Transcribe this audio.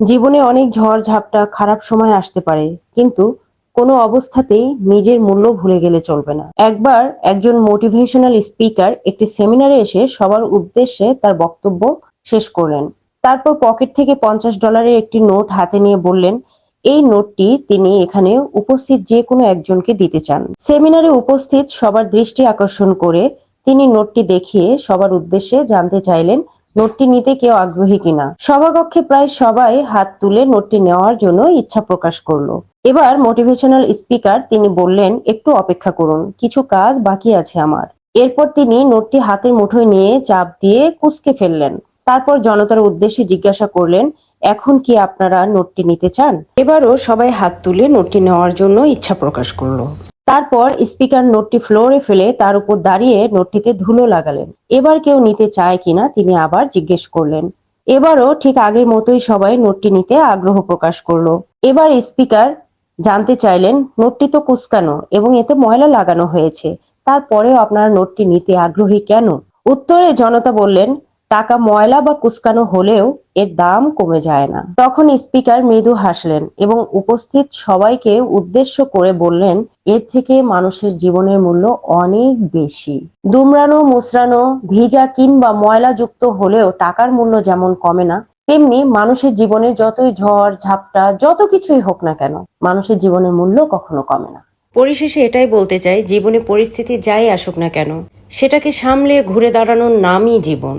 জীবনে অনেক ঝড়, ঝাপটা, খারাপ সময় আসতে পারে, কিন্তু কোনো অবস্থাতেই নিজের মূল্য ভুলে গেলে চলবে না। একবার একজন মোটিভেশনাল স্পিকার একটি সেমিনারে এসে সবার উদ্দেশ্যে তার বক্তব্য শেষ করলেন। তারপর পকেট থেকে পঞ্চাশ ডলারের একটি নোট হাতে নিয়ে বললেন, এই নোটটি তিনি এখানে উপস্থিত যে কোনো একজনকে দিতে চান। সেমিনারে উপস্থিত সবার দৃষ্টি আকর্ষণ করে তিনি নোটটি দেখিয়ে সবার উদ্দেশ্যে জানতে চাইলেন নোটটি নিতে কেউ আগ্রহী কিনা? সভাকক্ষে প্রায় সবাই হাত তুলে নোটটি নেওয়ার জন্য ইচ্ছা প্রকাশ করল। এবার মোটিভেশনাল স্পিকার তিনি বললেন, একটু অপেক্ষা করুন, কিছু কাজ বাকি আছে আমার। এরপর তিনি নোটটি হাতের মুঠোয় নিয়ে চাপ দিয়ে কুচকে ফেললেন। তারপর জনতার উদ্দেশ্যে জিজ্ঞাসা করলেন, এখন কি আপনারা নোটটি নিতে চান? এবারও সবাই হাত তুলে নোটটি নেওয়ার জন্য ইচ্ছা প্রকাশ করল। তারপর স্পিকার নোটটি ফ্লোরে ফেলে তার উপর দাঁড়িয়ে নোটটিতে ধুলো লাগালেন। এবার কেউ নিতে চায় কিনা তিনি আবার জিজ্ঞেস করলেন। এবারও ঠিক আগের মতোই সবাই নোটটি নিতে আগ্রহ প্রকাশ করল। এবার স্পিকার জানতে চাইলেন, নোটটি তো কুসকানো এবং এতে ময়লা লাগানো হয়েছে। তারপরেও আপনারা নোটটি নিতে আগ্রহী কেন? উত্তরে জনতা বললেন টাকা ময়লা বা কুচকানো হলেও এর দাম কমে যায় না। তখন স্পিকার মৃদু হাসলেন এবং উপস্থিত সবাইকে উদ্দেশ্য করে বললেন, এর থেকে মানুষের জীবনের মূল্য অনেক বেশি। দুমরানো মুসরানো ভিজা কিংবা ময়লাযুক্ত হলেও টাকার মূল্য যেমন কমে না, তেমনি মানুষের জীবনে যতই ঝড়, ঝাপটা, যত কিছুই হোক না কেন, মানুষের জীবনের মূল্য কখনো কমে না। পরিশেষে এটাই বলতে চাই, জীবনে পরিস্থিতি যাই আসুক না কেন, সেটাকে সামলে ঘুরে দাঁড়ানোর নামই জীবন।